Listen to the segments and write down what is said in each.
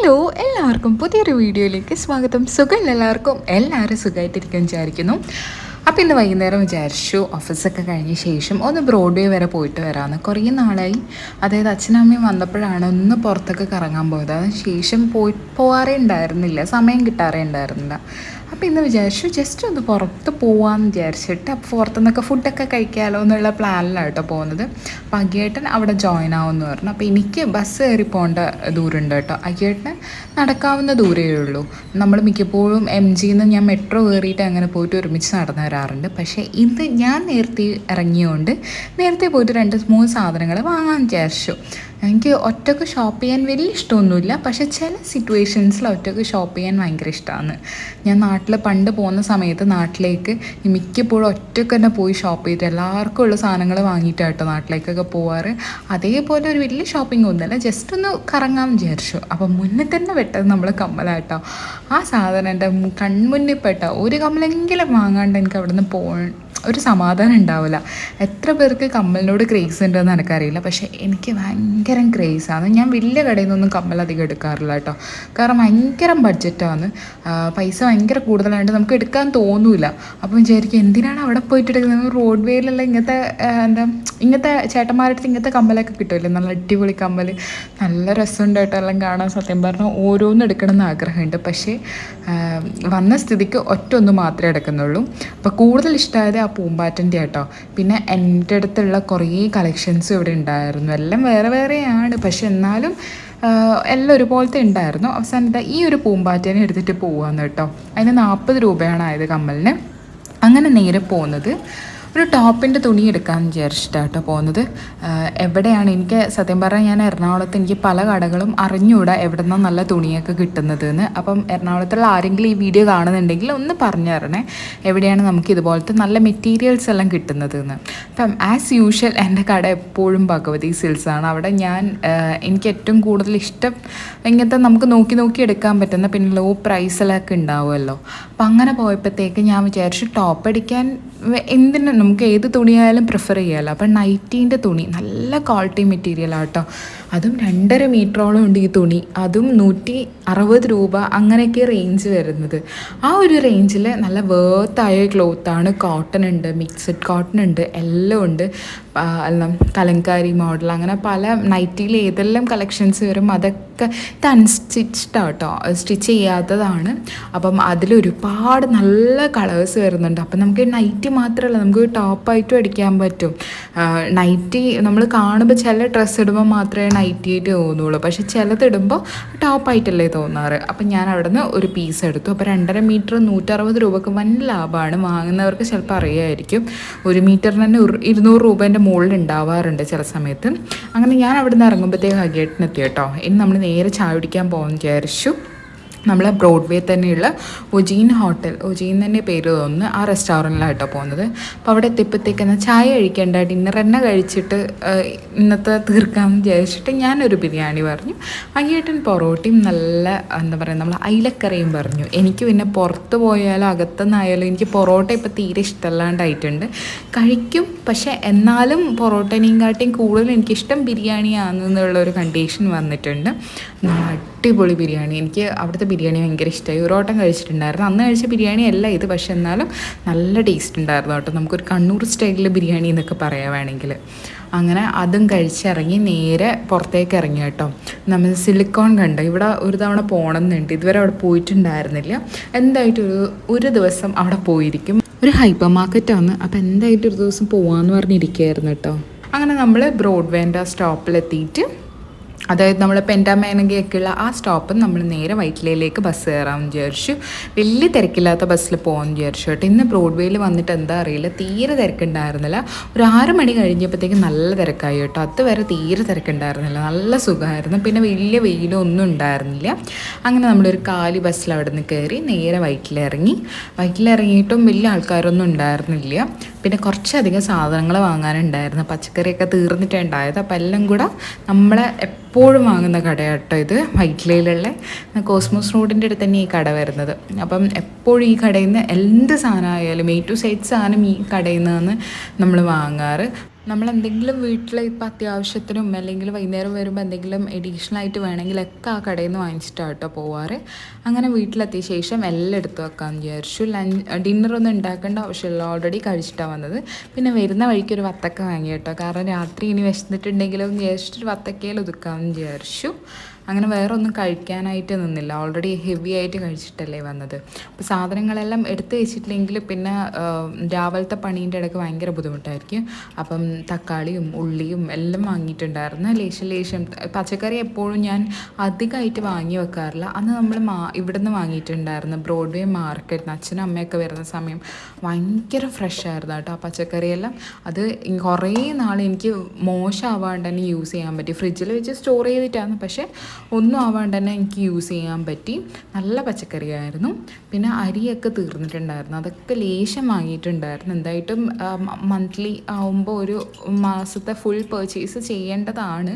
Hello എല്ലാവർക്കും പുതിയൊരു വീഡിയോയിലേക്ക് സ്വാഗതം. സുഖം എല്ലാവർക്കും? എല്ലാവരും സുഖമായിട്ടിരിക്കാൻ വിചാരിക്കുന്നു. അപ്പോൾ ഇന്ന് വൈകുന്നേരം വിചാരിച്ചു ഓഫീസൊക്കെ കഴിഞ്ഞ ശേഷം ഒന്ന് ബ്രോഡ്വേ വരെ പോയിട്ട് വരാമെന്ന് കുറേ നാളായി. അതായത് അച്ഛനമ്മയും വന്നപ്പോഴാണ് ഒന്ന് പുറത്തൊക്കെ കറങ്ങാൻ പോയത്. അതിന് ശേഷം പോയി പോകാറേ ഉണ്ടായിരുന്നില്ല. സമയം കിട്ടാറേ ഉണ്ടായിരുന്നില്ല. അപ്പോൾ ഇന്ന് വിചാരിച്ചു ജസ്റ്റ് ഒന്ന് പുറത്ത് പോകാമെന്ന് വിചാരിച്ചിട്ട് അപ്പോൾ പുറത്തുനിന്നൊക്കെ ഫുഡൊക്കെ കഴിക്കാമല്ലോ എന്നുള്ള പ്ലാനിലാണ് കേട്ടോ പോകുന്നത്. അപ്പോൾ അഗിയേട്ടൻ അവിടെ ജോയിൻ ആവുമെന്ന് പറഞ്ഞു. അപ്പോൾ എനിക്ക് ബസ് കയറി പോകേണ്ട ദൂരമുണ്ട് കേട്ടോ. അഗിയേട്ടന് നടക്കാവുന്ന ദൂരമേ ഉള്ളൂ. നമ്മൾ മിക്കപ്പോഴും എം ജിയിൽ നിന്ന് ഞാൻ മെട്രോ കയറിയിട്ട് അങ്ങനെ പോയിട്ട് ഒരുമിച്ച് നടന്നു വരാറുണ്ട്. പക്ഷേ ഇന്ന് ഞാൻ നേരത്തെ ഇറങ്ങിയോണ്ട് നേരത്തെ പോയിട്ട് രണ്ട് മൂന്ന് സാധനങ്ങൾ വാങ്ങാൻ വിചാരിച്ചു. എനിക്ക് ഒറ്റയ്ക്ക് ഷോപ്പ് ചെയ്യാൻ വലിയ ഇഷ്ടമൊന്നുമില്ല. പക്ഷേ ചില സിറ്റുവേഷൻസിൽ ഒറ്റയ്ക്ക് ഷോപ്പ് ചെയ്യാൻ ഭയങ്കര ഇഷ്ടമാണ് ഞാൻ നാട്ടിൽ പണ്ട് പോകുന്ന സമയത്ത് നാട്ടിലേക്ക് മിക്കപ്പോഴും ഒറ്റയ്ക്ക് തന്നെ പോയി ഷോപ്പ് ചെയ്തിട്ട് എല്ലാവർക്കും ഉള്ള സാധനങ്ങൾ വാങ്ങിയിട്ടാട്ടോ നാട്ടിലേക്കൊക്കെ പോവാറ്. അതേപോലെ ഒരു വലിയ ഷോപ്പിംഗ് ഒന്നുമല്ല ജസ്റ്റ് ഒന്ന് കറങ്ങാൻ വിചാരിച്ചു. അപ്പം മുന്നേ തന്നെ വെട്ടത് നമ്മൾ കമ്മലാട്ടോ. ആ സാധനം എന്റെ കൺമുന്നിൽ പെട്ട ഒരു കമ്മലെങ്കിലും വാങ്ങാണ്ട് എനിക്ക് അവിടെ നിന്ന് പോ ഒരു സമാധാനം ഉണ്ടാവില്ല. എത്ര പേർക്ക് കമ്മലിനോട് ക്രേസ് ഉണ്ടെന്ന് എനിക്കറിയില്ല പക്ഷേ എനിക്ക് ഭയങ്കര ക്രേസാണ് ഞാൻ വലിയ കടയിൽ നിന്നൊന്നും കമ്മൽ അധികം എടുക്കാറില്ല കേട്ടോ. കാരണം ഭയങ്കര ബഡ്ജറ്റാണ് പൈസ ഭയങ്കര കൂടുതലായിട്ട് നമുക്ക് എടുക്കാൻ തോന്നൂല. അപ്പം വിചാരിക്കും എന്തിനാണ് അവിടെ പോയിട്ട് എടുക്കുന്നത്? റോഡ് വേയിലുള്ള ഇങ്ങനത്തെ എന്താ ഇങ്ങനത്തെ ചേട്ടന്മാരുടെ ഇങ്ങനത്തെ കമ്മലൊക്കെ കിട്ടുമല്ലേ? നല്ല അടിപൊളി കമ്മൽ നല്ല രസമുണ്ട് കേട്ടോ എല്ലാം കാണാൻ. സത്യം പറഞ്ഞാൽ ഓരോന്നും എടുക്കണം എന്ന് ആഗ്രഹമുണ്ട്. പക്ഷേ വന്ന സ്ഥിതിക്ക് ഒറ്റ ഒന്ന് മാത്രമേ എടുക്കുന്നുള്ളൂ. അപ്പോൾ കൂടുതൽ ഇഷ്ടമായത് പൂമ്പാറ്റന്റെ കേട്ടോ പിന്നെ എന്റെ അടുത്തുള്ള കുറേ കളക്ഷൻസ് ഇവിടെ ഉണ്ടായിരുന്നു. എല്ലാം വേറെ വേറെയാണ്. പക്ഷെ എന്നാലും എല്ലാം ഒരുപോലത്തെ ഉണ്ടായിരുന്നു. അവസാനം ഇതാ ഈ ഒരു പൂമ്പാറ്റേനെ എടുത്തിട്ട് പോവാന്ന് കേട്ടോ. അതിന് നാൽപ്പത് രൂപയാണ് ആയത് കമ്മലിന്. അങ്ങനെ നേരെ പോകുന്നത് ഒരു ടോപ്പിന്റെ തുണി എടുക്കാൻ വിചാരിച്ചിട്ടാണ് കേട്ടോ പോകുന്നത് എവിടെയാണ്? എനിക്ക് സത്യം പറഞ്ഞാൽ ഞാൻ എറണാകുളത്ത് എനിക്ക് പല കടകളും അറിഞ്ഞുകൂടാ എവിടെ നിന്നാണ് നല്ല തുണിയൊക്കെ കിട്ടുന്നത് എന്ന്. അപ്പം എറണാകുളത്തുള്ള ആരെങ്കിലും ഈ വീഡിയോ കാണുന്നുണ്ടെങ്കിൽ ഒന്ന് പറഞ്ഞു തരണേ. എവിടെയാണ് നമുക്ക് ഇതുപോലത്തെ നല്ല മെറ്റീരിയൽസ് എല്ലാം കിട്ടുന്നത് എന്ന്. അപ്പം ആസ് യൂഷ്വൽ എന്റെ കട എപ്പോഴും ഭഗവതി സിൽസാണ് അവിടെ ഞാൻ എനിക്ക് ഏറ്റവും കൂടുതൽ ഇഷ്ടം ഇങ്ങനത്തെ നമുക്ക് നോക്കി നോക്കി എടുക്കാൻ പറ്റുന്ന പിന്നെ ലോ പ്രൈസിലൊക്കെ ഉണ്ടാവുമല്ലോ. അപ്പം അങ്ങനെ പോയപ്പോഴത്തേക്ക് ഞാൻ വിചാരിച്ചു ടോപ്പ് അടിക്കാൻ എന്തിനും നമുക്ക് ഏത് തുണിയായാലും പ്രിഫർ ചെയ്യാമല്ലോ അപ്പം നൈറ്റീന്റെ തുണി നല്ല ക്വാളിറ്റി മെറ്റീരിയൽ അതും രണ്ടര മീറ്ററോളം ഉണ്ട് ഈ തുണി. അതും നൂറ്റി അറുപത് രൂപ അങ്ങനെയൊക്കെ റേഞ്ച് വരുന്നത്. ആ ഒരു റേഞ്ചിൽ നല്ല വേർത്തായ ക്ലോത്താണ് കോട്ടൺ ഉണ്ട് മിക്സഡ് കോട്ടൺ ഉണ്ട് എല്ലാം ഉണ്ട്. കലങ്കാരി മോഡൽ അങ്ങനെ പല നൈറ്റിയിൽ ഏതെല്ലാം കളക്ഷൻസ് വരും അതൊക്കെ ഇത് അൺസ്റ്റിച്ച്ഡ് ആട്ടോ സ്റ്റിച്ച് ചെയ്യാത്തതാണ്. അപ്പം അതിലൊരുപാട് നല്ല കളേഴ്സ് വരുന്നുണ്ട്. അപ്പം നമുക്ക് നൈറ്റി മാത്രമല്ല നമുക്ക് ടോപ്പായിട്ടും അടിക്കാൻ പറ്റും. നൈറ്റി നമ്മൾ കാണുമ്പോൾ ചില ഡ്രസ്സ് ഇടുമ്പോൾ മാത്രമേ നൈറ്റി ആയിട്ട് തോന്നുള്ളൂ പക്ഷെ ചിലതിടുമ്പോൾ ടോപ്പായിട്ടല്ലേ തോന്നാറ്. അപ്പം ഞാൻ അവിടെ നിന്ന് ഒരു പീസ് എടുത്തു. അപ്പോൾ രണ്ടര മീറ്റർ നൂറ്ററുപത് രൂപക്ക് വൻ ലാഭമാണ്. വാങ്ങുന്നവർക്ക് ചിലപ്പോൾ അറിയായിരിക്കും. ഒരു മീറ്ററിന് തന്നെ ഇരുന്നൂറ് രൂപേന്റെ മുകളിൽ ഉണ്ടാവാറുണ്ട് ചില സമയത്ത്. അങ്ങനെ ഞാൻ അവിടെ നിന്ന് ഇറങ്ങുമ്പോഴത്തേക്ക് ഹഗേട്ടിനെത്തി കേട്ടോ. ഇനി നമ്മൾ നേരെ ചായ കുടിക്കാൻ പോകാൻ വിചാരിച്ചു. നമ്മൾ ബ്രോഡ്വേ തന്നെയുള്ള ഒജീൻ ഹോട്ടൽ ഒജീൻ തന്നെ പേര് തോന്നുന്നു ആ റെസ്റ്റോറന്റിലായിട്ടോ പോകുന്നത്. അപ്പോൾ അവിടെ എത്തിയപ്പോഴത്തേക്ക് എന്നാൽ ചായ കഴിക്കേണ്ട ഡിന്നർ എണ്ണ കഴിച്ചിട്ട് ഇന്നത്തെ തീർക്കാമെന്ന് വിചാരിച്ചിട്ട് ഞാനൊരു ബിരിയാണി പറഞ്ഞു. അയ്യേട്ടൻ പൊറോട്ടയും നല്ല എന്താ പറയുക നമ്മൾ അയിലക്കറിയും പറഞ്ഞു. എനിക്ക് പിന്നെ പുറത്ത് പോയാലും അകത്തുനിന്നായാലും എനിക്ക് പൊറോട്ട ഇപ്പോൾ തീരെ ഇഷ്ടമല്ലാണ്ടായിട്ടുണ്ട് കഴിക്കും പക്ഷേ എന്നാലും പൊറോട്ടനെയും കാട്ടിയും കൂടുതൽ എനിക്കിഷ്ടം ബിരിയാണിയാണെന്നുള്ളൊരു കണ്ടീഷൻ വന്നിട്ടുണ്ട്. അടിപൊളി ബിരിയാണി. എനിക്ക് അവിടുത്തെ ബിരിയാണി ഭയങ്കര ഇഷ്ടമായി ഒരു വട്ടം കഴിച്ചിട്ടുണ്ടായിരുന്നു. അന്ന് കഴിച്ച ബിരിയാണി അല്ല ഇത്. പക്ഷെ എന്നാലും നല്ല ടേസ്റ്റ് ഉണ്ടായിരുന്നു കേട്ടോ. നമുക്കൊരു കണ്ണൂർ സ്റ്റൈലിൽ ബിരിയാണി എന്നൊക്കെ പറയാൻ വേണമെങ്കിൽ അങ്ങനെ അതും കഴിച്ചിറങ്ങി നേരെ പുറത്തേക്ക് ഇറങ്ങി കേട്ടോ. നമ്മൾ സിലിക്കോൺ കണ്ട്? ഇവിടെ ഒരു തവണ പോകണമെന്നുണ്ട് ഇതുവരെ അവിടെ പോയിട്ടുണ്ടായിരുന്നില്ല. എന്തായിട്ടും ഒരു ഒരു ദിവസം അവിടെ പോയിരിക്കും. ഒരു ഹൈപ്പർ മാർക്കറ്റാണ് അപ്പോൾ എന്തായിട്ടും ഒരു ദിവസം പോകാമെന്ന് പറഞ്ഞിരിക്കുകയായിരുന്നു കേട്ടോ. അങ്ങനെ നമ്മൾ ബ്രോഡ്വേന്റെ സ്റ്റോപ്പിലെത്തിയിട്ട് അതായത് നമ്മൾ പെന്റാമേനകയൊക്കെയുള്ള ആ സ്റ്റോപ്പ് നമ്മൾ നേരെ വൈറ്റിലയിലേക്ക് ബസ് കയറാമെന്ന് വിചാരിച്ചു. വലിയ തിരക്കില്ലാത്ത ബസ്സിൽ പോകാമെന്ന് വിചാരിച്ചു കേട്ടോ. ഇന്ന് ബ്രോഡ്വേയിൽ വന്നിട്ട് എന്താ അറിയില്ല. തീരെ തിരക്കുണ്ടായിരുന്നില്ല. ഒരു ആറ് മണി കഴിഞ്ഞപ്പോഴത്തേക്ക് നല്ല തിരക്കായി കേട്ടോ. അതുവരെ തീരെ തിരക്കുണ്ടായിരുന്നില്ല. നല്ല സുഖമായിരുന്നു. പിന്നെ വലിയ വെയിലൊന്നും ഉണ്ടായിരുന്നില്ല. അങ്ങനെ നമ്മളൊരു കാലി ബസ്സിൽ അവിടെ നിന്ന് കയറി നേരെ വൈറ്റിലിറങ്ങി. വൈറ്റിലിറങ്ങിയിട്ടും വലിയ ആൾക്കാരൊന്നും ഉണ്ടായിരുന്നില്ല. പിന്നെ കുറച്ചധികം സാധനങ്ങൾ വാങ്ങാനുണ്ടായിരുന്നു. പച്ചക്കറിയൊക്കെ തീർന്നിട്ടുണ്ടായത് അപ്പോൾ എല്ലാം കൂടെ നമ്മളെ എപ്പോഴും വാങ്ങുന്ന കടയാട്ടോ ഇത്. വൈറ്റ്ലയിലുള്ള കോസ്മോസ് റോഡിന്റെ അടുത്ത് തന്നെ ഈ കട വരുന്നത്. അപ്പം എപ്പോഴും ഈ കടയിൽ നിന്ന് എന്ത് സാധനമായാലും എ ടു സൈഡ് സാധനം ഈ കടയിൽ നിന്നാണ് നമ്മൾ വാങ്ങാറ്. നമ്മൾ എന്തെങ്കിലും വീട്ടിൽ ഇപ്പം അത്യാവശ്യത്തിനും അല്ലെങ്കിൽ വൈകുന്നേരം വരുമ്പോൾ എന്തെങ്കിലും എഡീഷണൽ ആയിട്ട് വേണമെങ്കിലൊക്കെ ആ കടയിൽ നിന്ന് വാങ്ങിച്ചിട്ടാണ് കേട്ടോ പോവാറ്. അങ്ങനെ വീട്ടിലെത്തിയ ശേഷം എല്ലാം എടുത്ത് വെക്കാമെന്ന് വിചാരിച്ചു. ലഞ്ച് ഡിന്നറൊന്നും ഉണ്ടാക്കേണ്ട ആവശ്യമില്ല. ഓൾറെഡി കഴിച്ചിട്ടാണ് വന്നത്. പിന്നെ വരുന്ന വഴിക്ക് ഒരു വത്തക്ക വാങ്ങി കേട്ടോ കാരണം രാത്രി ഇനി വിശന്നിട്ടുണ്ടെങ്കിലും വിചാരിച്ചിട്ട് ഒരു വത്തക്കയിൽ ഒതുക്കാമെന്ന് വിചാരിച്ചു. അങ്ങനെ വേറെ ഒന്നും കഴിക്കാനായിട്ട് നിന്നില്ല. ഓൾറെഡി ഹെവി ആയിട്ട് കഴിച്ചിട്ടല്ലേ വന്നത്. അപ്പോൾ സാധനങ്ങളെല്ലാം എടുത്ത് വെച്ചിട്ടില്ലെങ്കിൽ പിന്നെ രാവിലത്തെ പണീന്റെ ഇടയ്ക്ക് ഭയങ്കര ബുദ്ധിമുട്ടായിരിക്കും. അപ്പം തക്കാളിയും ഉള്ളിയും എല്ലാം വാങ്ങിയിട്ടുണ്ടായിരുന്നു. ലേശം ലേശം. പച്ചക്കറി എപ്പോഴും ഞാൻ അധികമായിട്ട് വാങ്ങി വെക്കാറില്ല. അന്ന് നമ്മൾ മാ ഇവിടുന്ന് വാങ്ങിയിട്ടുണ്ടായിരുന്നു ബ്രോഡ്വേ മാർക്കറ്റിന് അച്ഛനും അമ്മയൊക്കെ വരുന്ന സമയം ഭയങ്കര ഫ്രഷ് ആയിരുന്നു കേട്ടോ ആ പച്ചക്കറിയെല്ലാം. അത് കുറേ നാൾ എനിക്ക് മോശമാവാണ്ട് തന്നെ യൂസ് ചെയ്യാൻ പറ്റി. ഫ്രിഡ്ജിൽ വെച്ച് സ്റ്റോർ ചെയ്തിട്ടാണ് പക്ഷേ ഒന്നും ആവാണ്ട് തന്നെ എനിക്ക് യൂസ് ചെയ്യാൻ പറ്റി. നല്ല പച്ചക്കറിയായിരുന്നു. പിന്നെ അരിയൊക്കെ തീർന്നിട്ടുണ്ടായിരുന്നു. അതൊക്കെ ലേശം വാങ്ങിയിട്ടുണ്ടായിരുന്നു. എന്തായിട്ടും മന്ത്ലി ആവുമ്പോൾ ഒരു മാസത്തെ ഫുൾ പർച്ചേസ് ചെയ്യേണ്ടതാണ്.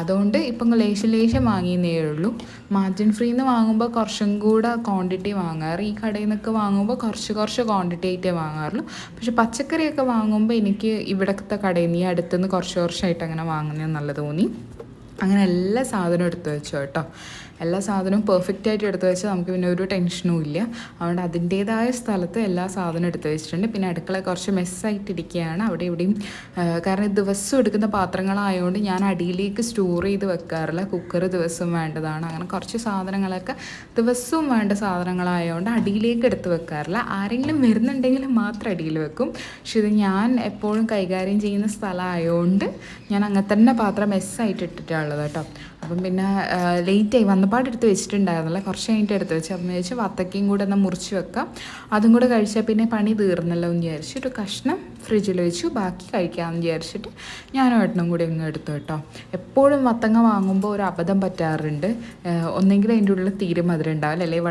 അതുകൊണ്ട് ഇപ്പം ലേശം ലേശം വാങ്ങിയെന്നേ ഉള്ളൂ. മാർജിൻ ഫ്രീ നിന്ന് വാങ്ങുമ്പോൾ കുറച്ചും കൂടെ ക്വാണ്ടിറ്റി വാങ്ങാറ്. ഈ കടയിൽ നിന്നൊക്കെ വാങ്ങുമ്പോൾ കുറച്ച് കുറച്ച് ക്വാണ്ടിറ്റി ആയിട്ടേ വാങ്ങാറുള്ളൂ. പക്ഷെ പച്ചക്കറിയൊക്കെ വാങ്ങുമ്പോൾ എനിക്ക് ഇവിടത്തെ കടയിൽ നിന്ന് ഈ അടുത്തുനിന്ന് കുറച്ച് കുറച്ചായിട്ട് അങ്ങനെ വാങ്ങുന്നത് നല്ല തോന്നി. അങ്ങനെ എല്ലാ സാധനവും എടുത്തു വെച്ചോ കേട്ടോ. എല്ലാ സാധനവും പെർഫെക്റ്റ് ആയിട്ട് എടുത്തു വെച്ചാൽ നമുക്ക് പിന്നെ ഒരു ടെൻഷനും ഇല്ല. അതുകൊണ്ട് അതിന്റേതായ സ്ഥലത്ത് എല്ലാ സാധനവും എടുത്തു വെച്ചിട്ടുണ്ട്. പിന്നെ അടുക്കള കുറച്ച് മെസ്സായിട്ടിരിക്കുകയാണ് അവിടെ ഇവിടെയും കാരണം ദിവസം എടുക്കുന്ന പാത്രങ്ങളായതുകൊണ്ട് ഞാൻ അടിയിലേക്ക് സ്റ്റോർ ചെയ്ത് വെക്കാറില്ല. കുക്കർ ദിവസം വേണ്ടതാണ്. അങ്ങനെ കുറച്ച് സാധനങ്ങളൊക്കെ ദിവസവും വേണ്ട സാധനങ്ങളായതുകൊണ്ട് അടിയിലേക്ക് എടുത്ത് വെക്കാറില്ല. ആരെങ്കിലും വരുന്നുണ്ടെങ്കിൽ മാത്രം അടിയിൽ വെക്കും. പക്ഷെ ഇത് ഞാൻ എപ്പോഴും കൈകാര്യം ചെയ്യുന്ന സ്ഥലമായതുകൊണ്ട് ഞാൻ അങ്ങനെ തന്നെ പാത്രം മെസ്സായിട്ട് ഇട്ടിട്ടുള്ളത് കേട്ടോ. അപ്പം പിന്നെ ലേറ്റായി വന്നപാട് എടുത്ത് വെച്ചിട്ടുണ്ടായിരുന്നില്ല. കുറച്ച് കഴിഞ്ഞിട്ട് എടുത്ത് വെച്ച്. അപ്പം വെച്ച് വത്തക്കയും കൂടെ ഒന്ന് മുറിച്ച് വെക്കാം. അതും കൂടെ കഴിച്ചാൽ പിന്നെ പണി തീർന്നല്ലോ എന്ന് വിചാരിച്ചു. ഒരു കഷ്ണം ഫ്രിഡ്ജിൽ വെച്ചു. ബാക്കി കഴിക്കാമെന്ന് വിചാരിച്ചിട്ട് ഞാനും ഏട്ടനും കൂടി അങ്ങ് എടുത്തു കേട്ടോ. എപ്പോഴും വത്തങ്ങ വാങ്ങുമ്പോൾ ഒരു അബദ്ധം പറ്റാറുണ്ട്. ഒന്നെങ്കിൽ അതിന്റെ ഉള്ളിൽ തീരെ മധുരം ഉണ്ടാവില്ല അല്ലെങ്കിൽ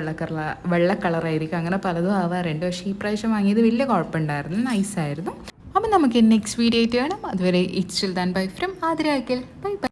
വെള്ള കളർ അങ്ങനെ പലതും ആവാറുണ്ട്. പക്ഷേ ഈ പ്രാവശ്യം വാങ്ങിയത് വലിയ കുഴപ്പമുണ്ടായിരുന്നു. നൈസായിരുന്നു അപ്പം നമുക്ക് നെക്സ്റ്റ് വീഡിയോ ആയിട്ട് കാണാം. അതുവരെ it's chill then bye from Athirakkal bye bye